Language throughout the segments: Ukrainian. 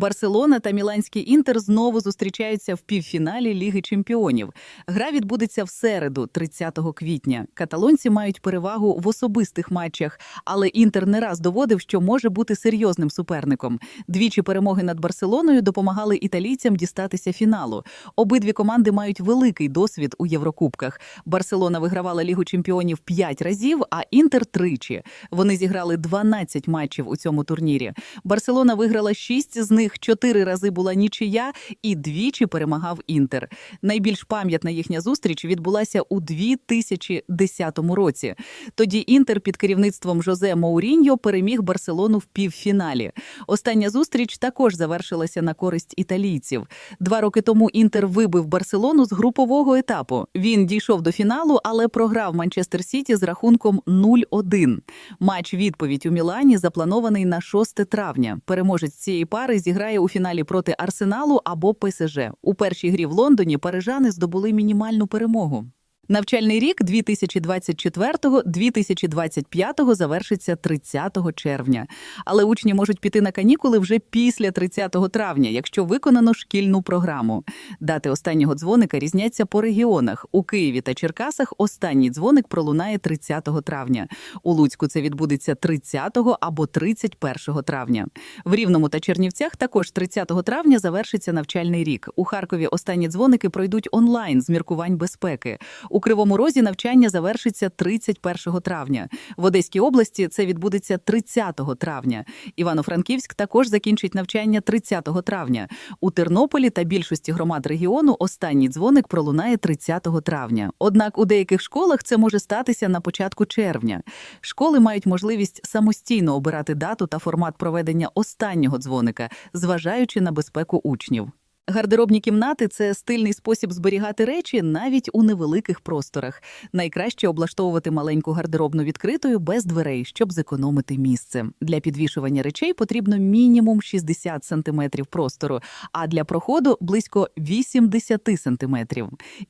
Барселона та Міланський Інтер знову зустрічаються в півфіналі Ліги Чемпіонів. Гра відбудеться в середу, 30 квітня. Каталонці мають перевагу в особистих матчах, але Інтер не раз доводив, що може бути серйозним суперником. Двічі перемоги над Барселоною допомагали італійцям дістатися фіналу. Обидві команди мають великий досвід у Єврокубках. Барселона вигравала Лігу Чемпіонів 5 разів, а Інтер тричі. Вони зіграли 12 матчів у цьому турнірі. Барселона виграла 6 з них, 4 рази була нічия і двічі перемагав Інтер. Найбільш пам'ятна їхня зустріч відбулася у 2010 році. Тоді Інтер під керівництвом Жозе Моуріньо переміг Барселону в півфіналі. Остання зустріч також завершилася на користь італійців. Два роки тому Інтер вибив Барселону з групового етапу. Він дійшов до фіналу, але програв Манчестер Сіті з рахунком 0-1. Матч відповідь у Мілані запланований на 6 травня. Переможець цієї пари зіграє у фіналі проти Арсеналу або ПСЖ. У першій грі в Лондоні парижани здобули мінімальну перемогу. Навчальний рік 2024-2025 завершиться 30 червня. Але учні можуть піти на канікули вже після 30 травня, якщо виконано шкільну програму. Дати останнього дзвоника різняться по регіонах. У Києві та Черкасах останній дзвоник пролунає 30 травня. У Луцьку це відбудеться 30 або 31 травня. В Рівному та Чернівцях також 30 травня завершиться навчальний рік. У Харкові останні дзвоники пройдуть онлайн з міркувань безпеки. У Кривому Розі навчання завершиться 31 травня. В Одеській області це відбудеться 30 травня. Івано-Франківськ також закінчить навчання 30 травня. У Тернополі та більшості громад регіону останній дзвоник пролунає 30 травня. Однак у деяких школах це може статися на початку червня. Школи мають можливість самостійно обирати дату та формат проведення останнього дзвоника, зважаючи на безпеку учнів. Гардеробні кімнати це стильний спосіб зберігати речі навіть у невеликих просторах. Найкраще облаштовувати маленьку гардеробну відкритою без дверей, щоб зекономити місце. Для підвішування речей потрібно мінімум 60 см простору, а для проходу близько 80 см.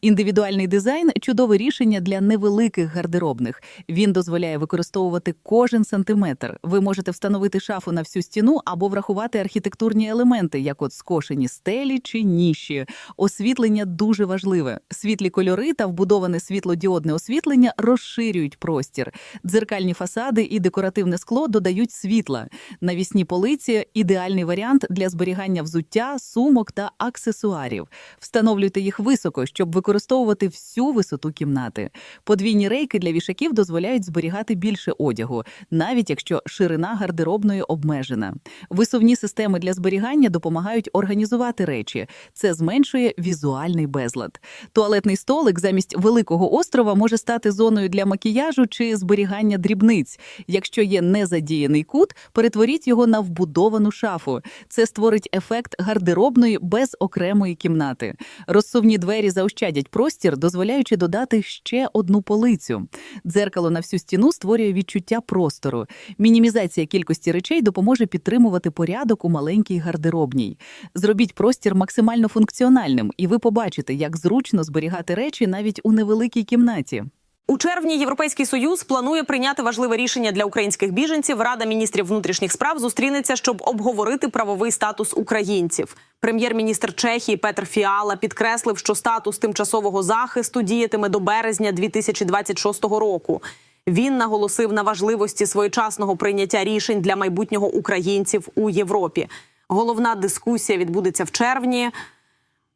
Індивідуальний дизайн чудове рішення для невеликих гардеробних. Він дозволяє використовувати кожен сантиметр. Ви можете встановити шафу на всю стіну або врахувати архітектурні елементи, як от скошені стелі чи ніші. Освітлення дуже важливе. Світлі кольори та вбудоване світлодіодне освітлення розширюють простір. Дзеркальні фасади і декоративне скло додають світла. Навісні полиці ідеальний варіант для зберігання взуття, сумок та аксесуарів. Встановлюйте їх високо, щоб використовувати всю висоту кімнати. Подвійні рейки для вішаків дозволяють зберігати більше одягу, навіть якщо ширина гардеробної обмежена. Висувні системи для зберігання допомагають організувати речі. Це зменшує візуальний безлад. Туалетний столик замість великого острова може стати зоною для макіяжу чи зберігання дрібниць. Якщо є незадіяний кут, перетворіть його на вбудовану шафу. Це створить ефект гардеробної без окремої кімнати. Розсувні двері заощадять простір, дозволяючи додати ще одну полицю. Дзеркало на всю стіну створює відчуття простору. Мінімізація кількості речей допоможе підтримувати порядок у маленькій гардеробній. Зробіть простір максимально функціональним, і ви побачите, як зручно зберігати речі навіть у невеликій кімнаті. У червні Європейський союз планує прийняти важливе рішення для українських біженців. Рада міністрів внутрішніх справ зустрінеться, щоб обговорити правовий статус українців. Прем'єр-міністр Чехії Петр Фіала підкреслив, що статус тимчасового захисту діятиме до березня 2026 року. Він наголосив на важливості своєчасного прийняття рішень для майбутнього українців у Європі. Головна дискусія відбудеться в червні.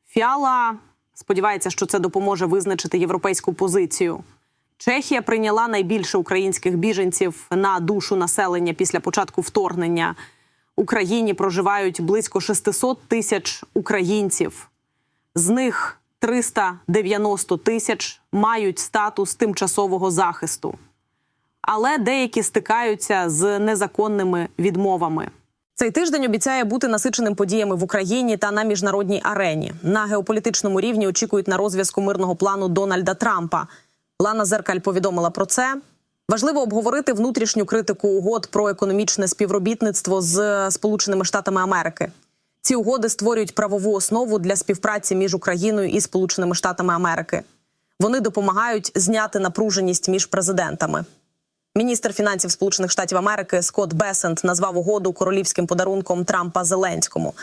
Фіала сподівається, що це допоможе визначити європейську позицію. Чехія прийняла найбільше українських біженців на душу населення після початку вторгнення. Україні проживають близько 600 тисяч українців. З них 390 тисяч мають статус тимчасового захисту. Але деякі стикаються з незаконними відмовами. Цей тиждень обіцяє бути насиченим подіями в Україні та на міжнародній арені. На геополітичному рівні очікують на розв'язку мирного плану Дональда Трампа. Лана Зеркаль повідомила про це. Важливо обговорити внутрішню критику угод про економічне співробітництво з Сполученими Штатами Америки. Ці угоди створюють правову основу для співпраці між Україною і Сполученими Штатами Америки. Вони допомагають зняти напруженість між президентами. Міністр фінансів Сполучених Штатів Америки Скотт Бесент назвав угоду королівським подарунком Трампа Зеленському.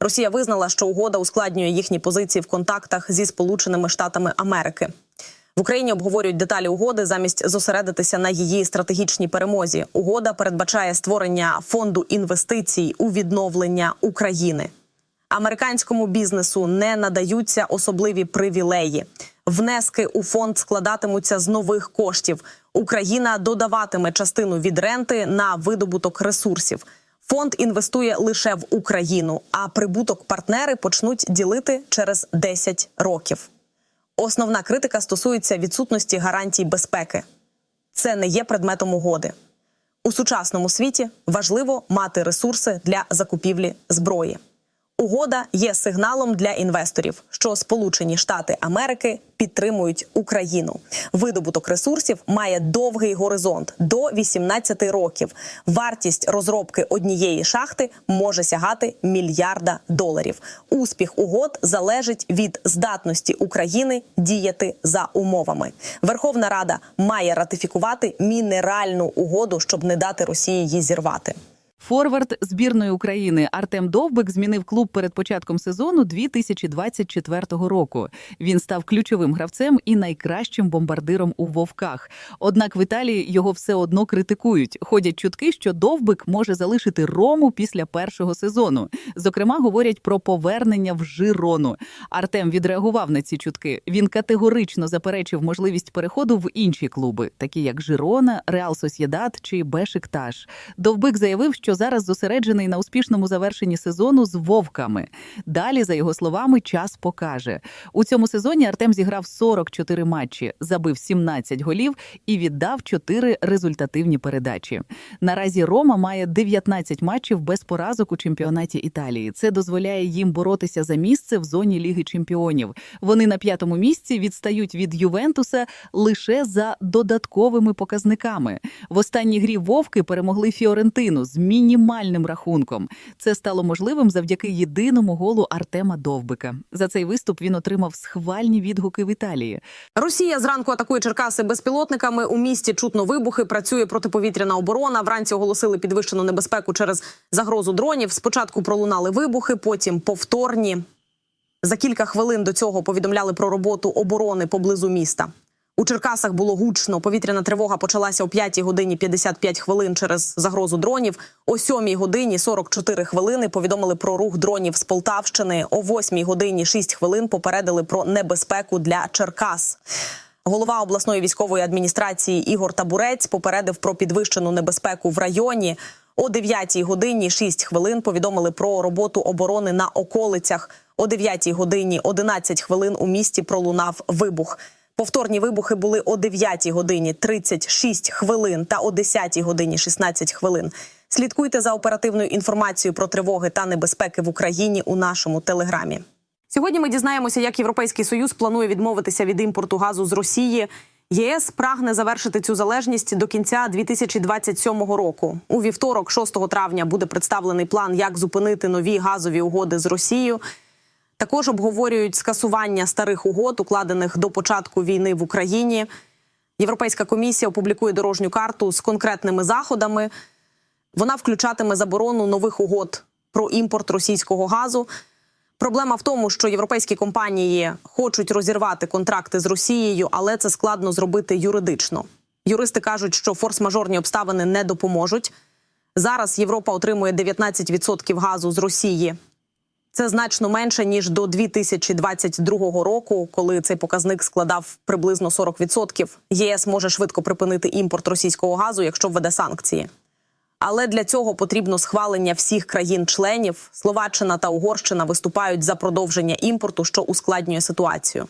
Росія визнала, що угода ускладнює їхні позиції в контактах зі Сполученими Штатами Америки. В Україні обговорюють деталі угоди замість зосередитися на її стратегічній перемозі. Угода передбачає створення фонду інвестицій у відновлення України. Американському бізнесу не надаються особливі привілеї. Внески у фонд складатимуться з нових коштів. Україна додаватиме частину від ренти на видобуток ресурсів. Фонд інвестує лише в Україну, а прибуток партнери почнуть ділити через 10 років. Основна критика стосується відсутності гарантій безпеки. Це не є предметом угоди. У сучасному світі важливо мати ресурси для закупівлі зброї. Угода є сигналом для інвесторів, що Сполучені Штати Америки підтримують Україну. Видобуток ресурсів має довгий горизонт до 18 років. Вартість розробки однієї шахти може сягати мільярда доларів. Успіх угод залежить від здатності України діяти за умовами. Верховна Рада має ратифікувати мінеральну угоду, щоб не дати Росії її зірвати. Форвард збірної України Артем Довбик змінив клуб перед початком сезону 2024 року. Він став ключовим гравцем і найкращим бомбардиром у вовках. Однак в Італії його все одно критикують. Ходять чутки, що Довбик може залишити Рому після першого сезону. Зокрема, говорять про повернення в Жирону. Артем відреагував на ці чутки. Він категорично заперечив можливість переходу в інші клуби, такі як Жирона, Реал Сосєдат чи Бешикташ. Довбик заявив, що зараз зосереджений на успішному завершенні сезону з вовками. Далі, за його словами, час покаже. У цьому сезоні Артем зіграв 44 матчі, забив 17 голів і віддав 4 результативні передачі. Наразі Рома має 19 матчів без поразок у чемпіонаті Італії. Це дозволяє їм боротися за місце в зоні Ліги Чемпіонів. Вони на п'ятому місці відстають від Ювентуса лише за додатковими показниками. В останній грі Вовки перемогли Фіорентину з мінімальним рахунком. Це стало можливим завдяки єдиному голу Артема Довбика. За цей виступ він отримав схвальні відгуки в Італії. Росія зранку атакує Черкаси безпілотниками. У місті чутно вибухи. Працює протиповітряна оборона. Вранці оголосили підвищену небезпеку через загрозу дронів. Спочатку пролунали вибухи, потім повторні. За кілька хвилин до цього повідомляли про роботу оборони поблизу міста. У Черкасах було гучно. Повітряна тривога почалася о 5 годині 55 хвилин через загрозу дронів. О 7 годині 44 хвилини повідомили про рух дронів з Полтавщини. О 8 годині 6 хвилин попередили про небезпеку для Черкас. Голова обласної військової адміністрації Ігор Табурець попередив про підвищену небезпеку в районі. О 9 годині 6 хвилин повідомили про роботу оборони на околицях. О 9 годині 11 хвилин у місті пролунав вибух. Повторні вибухи були о 9 годині 36 хвилин та о 10 годині 16 хвилин. Слідкуйте за оперативною інформацією про тривоги та небезпеки в Україні у нашому телеграмі. Сьогодні ми дізнаємося, як Європейський Союз планує відмовитися від імпорту газу з Росії. ЄС прагне завершити цю залежність до кінця 2027 року. У вівторок, 6 травня, буде представлений план, як зупинити нові газові угоди з Росією. Також обговорюють скасування старих угод, укладених до початку війни в Україні. Європейська комісія опублікує дорожню карту з конкретними заходами. Вона включатиме заборону нових угод про імпорт російського газу. Проблема в тому, що європейські компанії хочуть розірвати контракти з Росією, але це складно зробити юридично. Юристи кажуть, що форс-мажорні обставини не допоможуть. Зараз Європа отримує 19% газу з Росії. Це значно менше ніж до 2022 року, коли цей показник складав приблизно 40%. ЄС може швидко припинити імпорт російського газу, якщо введе санкції. Але для цього потрібно схвалення всіх країн-членів. Словаччина та Угорщина виступають за продовження імпорту, що ускладнює ситуацію.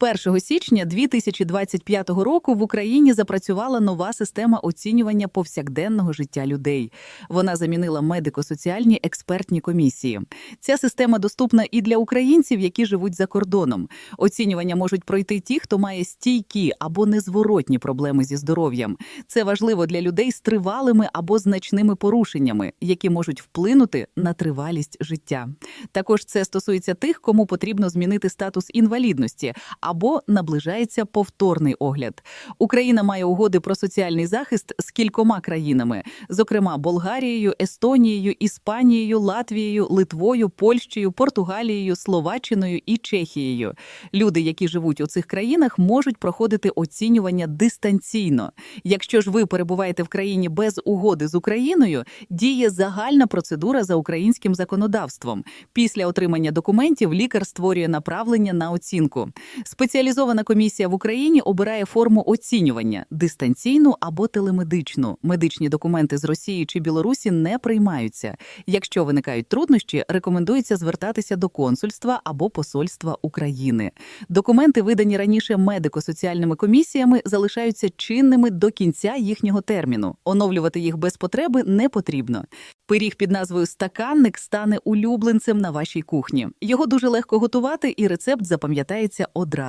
З 1 січня 2025 року в Україні запрацювала нова система оцінювання повсякденного життя людей. Вона замінила медико-соціальні експертні комісії. Ця система доступна і для українців, які живуть за кордоном. Оцінювання можуть пройти ті, хто має стійкі або незворотні проблеми зі здоров'ям. Це важливо для людей з тривалими або значними порушеннями, які можуть вплинути на тривалість життя. Також це стосується тих, кому потрібно змінити статус інвалідності або наближається повторний огляд. Україна має угоди про соціальний захист з кількома країнами, зокрема Болгарією, Естонією, Іспанією, Латвією, Литвою, Польщею, Португалією, Словаччиною і Чехією. Люди, які живуть у цих країнах, можуть проходити оцінювання дистанційно. Якщо ж ви перебуваєте в країні без угоди з Україною, діє загальна процедура за українським законодавством. Після отримання документів лікар створює направлення на оцінку. Спеціалізована комісія в Україні обирає форму оцінювання дистанційну або телемедичну. Медичні документи з Росії чи Білорусі не приймаються. Якщо виникають труднощі, рекомендується звертатися до консульства або посольства України. Документи, видані раніше медико-соціальними комісіями, залишаються чинними до кінця їхнього терміну. Оновлювати їх без потреби не потрібно. Пиріг під назвою стаканник стане улюбленцем на вашій кухні. Його дуже легко готувати, і рецепт запам'ятається одразу.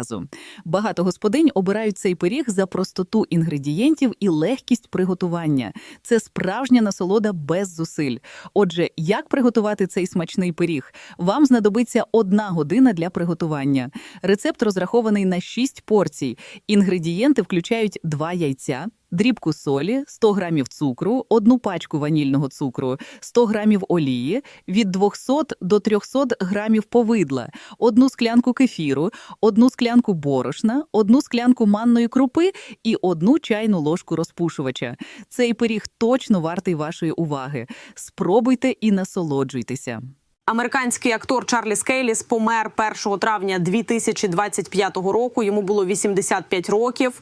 Багато господинь обирають цей пиріг за простоту інгредієнтів і легкість приготування. Це справжня насолода без зусиль. Отже, як приготувати цей смачний пиріг? Вам знадобиться одна година для приготування. Рецепт розрахований на 6 порцій. Інгредієнти включають 2 яйця. Дрібку солі, 100 грамів цукру, одну пачку ванільного цукру, 100 грамів олії, від 200 до 300 грамів повидла, одну склянку кефіру, одну склянку борошна, одну склянку манної крупи і одну чайну ложку розпушувача. Цей пиріг точно вартий вашої уваги. Спробуйте і насолоджуйтеся. Американський актор Чарлі Скейліс помер 1 травня 2025 року. Йому було 85 років.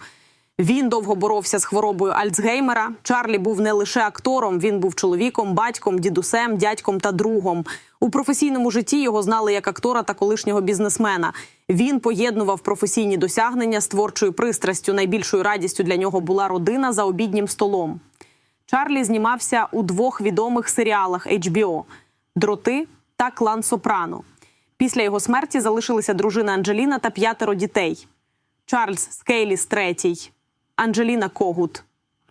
Він довго боровся з хворобою Альцгеймера. Чарлі був не лише актором, він був чоловіком, батьком, дідусем, дядьком та другом. У професійному житті його знали як актора та колишнього бізнесмена. Він поєднував професійні досягнення з творчою пристрастю. Найбільшою радістю для нього була родина за обіднім столом. Чарлі знімався у двох відомих серіалах HBO Дроти та Клан Сопрано. Після його смерті залишилися дружина Анджеліна та п'ятеро дітей: Чарльз Скейліс III, Анджеліна Когут,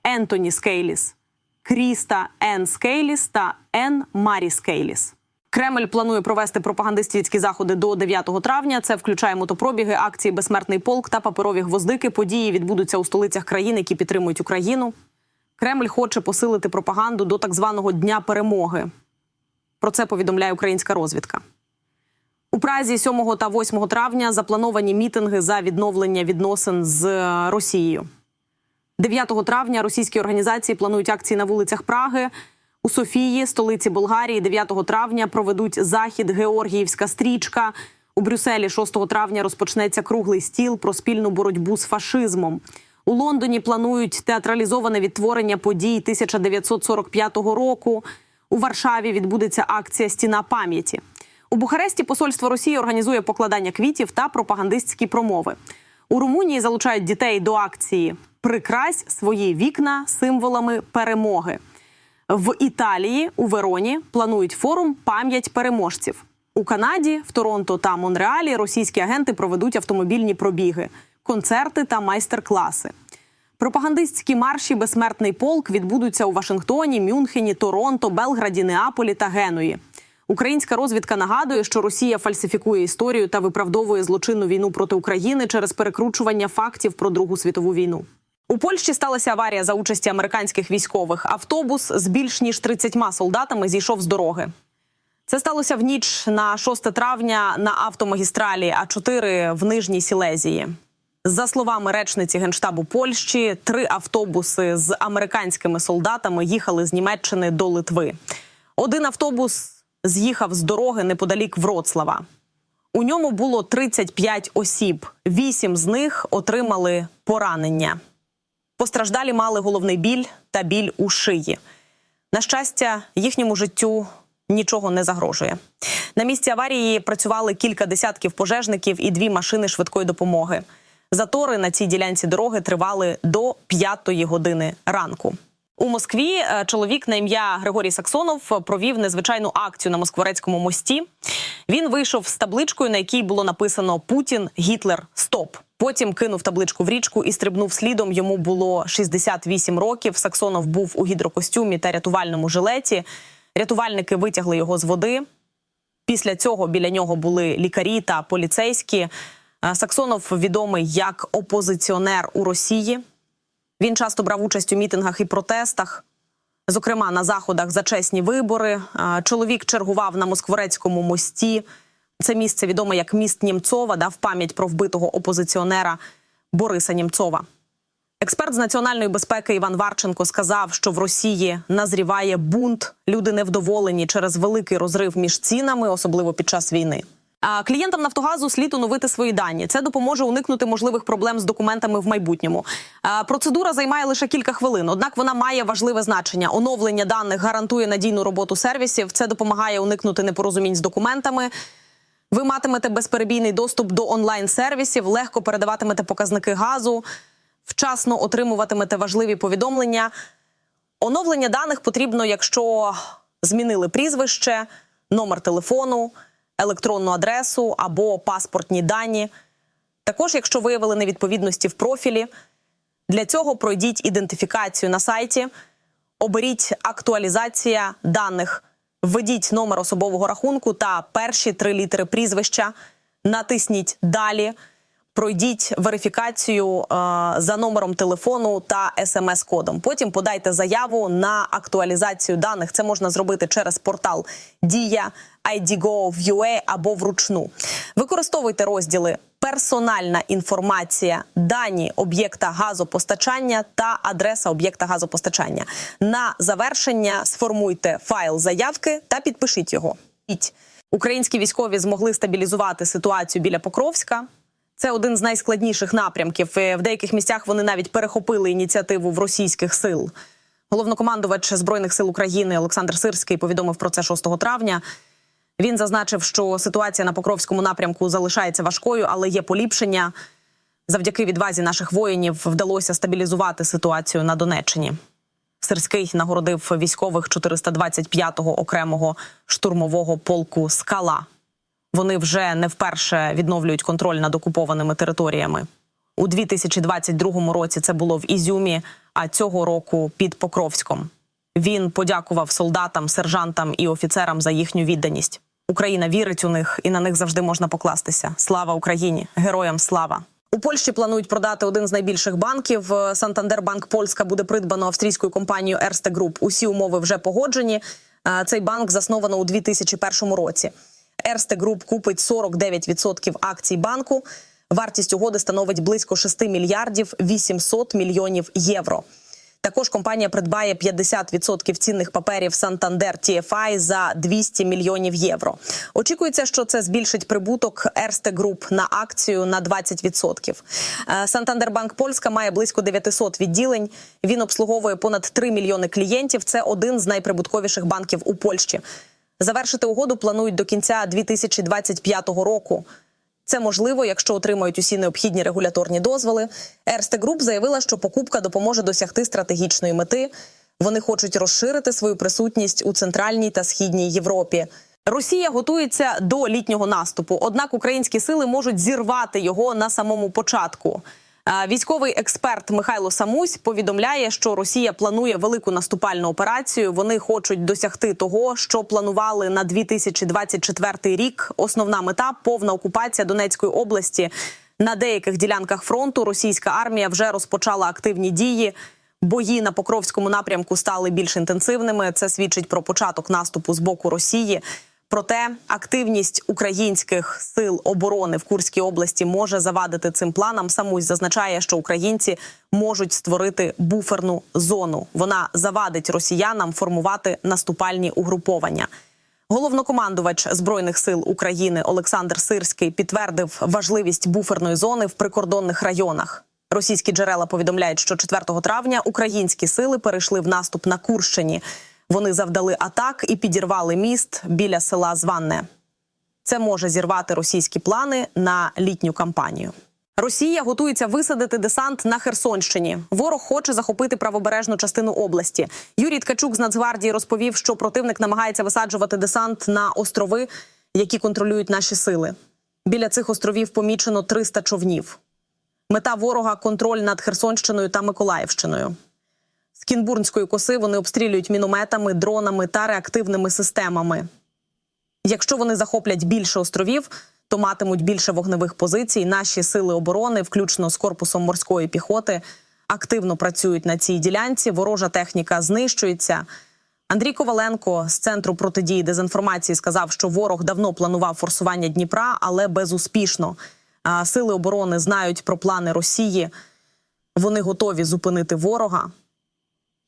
Ентоні Скейліс, Кріста Ен Скейліс та Ен Марі Скейліс. Кремль планує провести пропагандистські заходи до 9 травня. Це включає мотопробіги, акції Безсмертний полк та паперові гвоздики. Події відбудуться у столицях країн, які підтримують Україну. Кремль хоче посилити пропаганду до так званого Дня перемоги. Про це повідомляє українська розвідка. У Празі 7 та 8 травня заплановані мітинги за відновлення відносин з Росією. 9 травня російські організації планують акції на вулицях Праги. У Софії, столиці Болгарії, 9 травня проведуть захід Георгіївська стрічка. У Брюсселі 6 травня розпочнеться круглий стіл про спільну боротьбу з фашизмом. У Лондоні планують театралізоване відтворення подій 1945 року. У Варшаві відбудеться акція Стіна пам'яті. У Бухаресті посольство Росії організує покладання квітів та пропагандистські промови. У Румунії залучають дітей до акції Прикрась свої вікна символами перемоги. В Італії у Вероні планують форум Пам'ять переможців. У Канаді, в Торонто та Монреалі російські агенти проведуть автомобільні пробіги, концерти та майстер-класи. Пропагандистські марші Безсмертний полк відбудуться у Вашингтоні, Мюнхені, Торонто, Белграді, Неаполі та Генуї. Українська розвідка нагадує, що Росія фальсифікує історію та виправдовує злочинну війну проти України через перекручування фактів про Другу світову війну. У Польщі сталася аварія за участі американських військових. Автобус з більш ніж 30 солдатами зійшов з дороги. Це сталося в ніч на 6 травня на автомагістралі А4 в Нижній Сілезії. За словами речниці генштабу Польщі, три автобуси з американськими солдатами їхали з Німеччини до Литви. Один автобус з'їхав з дороги неподалік Вроцлава. У ньому було 35 осіб. Вісім з них отримали поранення. Постраждалі мали головний біль та біль у шиї. На щастя, їхньому життю нічого не загрожує. На місці аварії працювали кілька десятків пожежників і дві машини швидкої допомоги. Затори на цій ділянці дороги тривали до п'ятої години ранку. У Москві е, чоловік на ім'я Григорій Саксонов провів незвичайну акцію на Москворецькому мості. Він вийшов з табличкою, на якій було написано Путін, Гітлер, стоп. Потім кинув табличку в річку і стрибнув слідом. Йому було 68 років. Саксонов був у гідрокостюмі та рятувальному жилеті. Рятувальники витягли його з води. Після цього біля нього були лікарі та поліцейські. Е, Саксонов відомий як опозиціонер у Росії. Він часто брав участь у мітингах і протестах, зокрема на заходах за чесні вибори. Чоловік чергував на Москворецькому мості. Це місце відоме як міст Німцова, дав пам'ять про вбитого опозиціонера Бориса Німцова. Експерт з національної безпеки Іван Варченко сказав, що в Росії назріває бунт. Люди невдоволені через великий розрив між цінами, особливо під час війни. Клієнтам Нафтогазу слід оновити свої дані. Це допоможе уникнути можливих проблем з документами в майбутньому. Процедура займає лише кілька хвилин, однак вона має важливе значення. Оновлення даних гарантує надійну роботу сервісів. Це допомагає уникнути непорозумінь з документами. Ви матимете безперебійний доступ до онлайн-сервісів, легко передаватимете показники газу, вчасно отримуватимете важливі повідомлення. Оновлення даних потрібно, якщо змінили прізвище, номер телефону, електронну адресу або паспортні дані. Також, якщо виявили невідповідності в профілі, для цього пройдіть ідентифікацію на сайті, оберіть актуалізація даних, введіть номер особового рахунку та перші три літери прізвища, натисніть Далі, пройдіть верифікацію е, за номером телефону та смс-кодом. Потім подайте заяву на актуалізацію даних. Це можна зробити через портал Дія, ID.gov.ua або вручну. Використовуйте розділи персональна інформація, дані об'єкта газопостачання та адреса об'єкта газопостачання. На завершення сформуйте файл заявки та підпишіть його. Українські військові змогли стабілізувати ситуацію біля Покровська. Це один з найскладніших напрямків. В деяких місцях вони навіть перехопили ініціативу в російських сил. Головнокомандувач збройних сил України Олександр Сирський повідомив про це 6 травня. Він зазначив, що ситуація на Покровському напрямку залишається важкою, але є поліпшення. Завдяки відвазі наших воїнів вдалося стабілізувати ситуацію на Донеччині. Сирський нагородив військових 425-го окремого штурмового полку Скала. Вони вже не вперше відновлюють контроль над окупованими територіями. У 2022 році це було в Ізюмі, а цього року під Покровськом. Він подякував солдатам, сержантам і офіцерам за їхню відданість. Україна вірить у них, і на них завжди можна покластися. Слава Україні! Героям слава! У Польщі планують продати один з найбільших банків. Сантандер Банк Польська буде придбано австрійською компанією Erste Group. Усі умови вже погоджені. Е, Цей банк засновано у 2001 році. Erste Group купить 49% акцій банку. Вартість угоди становить близько 6 мільярдів 800 мільйонів євро. Також компанія придбає 50% цінних паперів Santander TFI за 200 мільйонів євро. Очікується, що це збільшить прибуток Erste Group на акцію на 20%. Е, Santander Банк Польська має близько 900 відділень. Він обслуговує понад 3 мільйони клієнтів. Це один з найприбутковіших банків у Польщі. Завершити угоду планують до кінця 2025 року. Це можливо, якщо отримають усі необхідні регуляторні дозволи. Erste Group заявила, що покупка допоможе досягти стратегічної мети. Вони хочуть розширити свою присутність у центральній та східній Європі. Росія готується до літнього наступу, однак українські сили можуть зірвати його на самому початку. Е, Військовий експерт Михайло Самусь повідомляє, що Росія планує велику наступальну операцію. Вони хочуть досягти того, що планували на 2024 рік. Основна мета повна окупація Донецької області. На деяких ділянках фронту російська армія вже розпочала активні дії. Бої на Покровському напрямку стали більш інтенсивними. Це свідчить про початок наступу з боку Росії. Проте активність українських сил оборони в Курській області може завадити цим планам. Самусь зазначає, що українці можуть створити буферну зону. Вона завадить росіянам формувати наступальні угруповання. Головнокомандувач збройних сил України Олександр Сирський підтвердив важливість буферної зони в прикордонних районах. Російські джерела повідомляють, що 4 травня українські сили перейшли в наступ на Курщині. Вони завдали атак і підірвали міст біля села Званне. Це може зірвати російські плани на літню кампанію. Росія готується висадити десант на Херсонщині. Ворог хоче захопити правобережну частину області. Юрій Ткачук з Нацгвардії розповів, що противник намагається висаджувати десант на острови, які контролюють наші сили. Біля цих островів помічено 300 човнів. Мета ворога контроль над Херсонщиною та Миколаївщиною. З Кінбурнської коси вони обстрілюють мінометами, дронами та реактивними системами. Якщо вони захоплять більше островів, то матимуть більше вогневих позицій. Наші сили оборони, включно з корпусом морської піхоти, активно працюють на цій ділянці. Ворожа техніка знищується. Андрій Коваленко з центру протидії дезінформації сказав, що ворог давно планував форсування Дніпра, але безуспішно. Сили оборони знають про плани Росії. Вони готові зупинити ворога.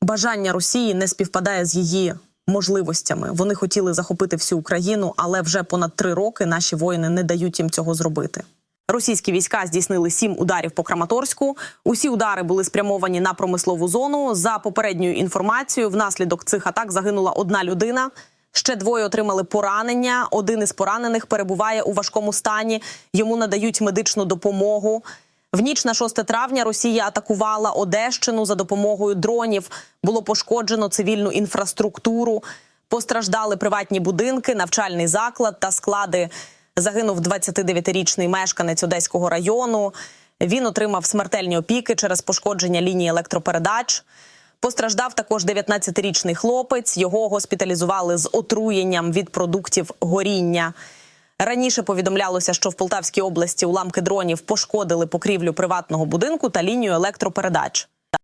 Бажання Росії не співпадає з її можливостями. Вони хотіли захопити всю Україну, але вже понад три роки наші воїни не дають їм цього зробити. Російські війська здійснили сім ударів по Краматорську. Усі удари були спрямовані на промислову зону. За попередньою інформацією, внаслідок цих атак загинула одна людина. Ще двоє отримали поранення. Один із поранених перебуває у важкому стані. Йому надають медичну допомогу. В ніч на 6 травня Росія атакувала Одещину за допомогою дронів. Було пошкоджено цивільну інфраструктуру. Постраждали приватні будинки, навчальний заклад та склади. Загинув 29-річний мешканець Одеського району. Він отримав смертельні опіки через пошкодження лінії електропередач. Постраждав також 19-річний хлопець. Його госпіталізували з отруєнням від продуктів горіння. Раніше повідомлялося, що в Полтавській області уламки дронів пошкодили покрівлю приватного будинку та лінію електропередач.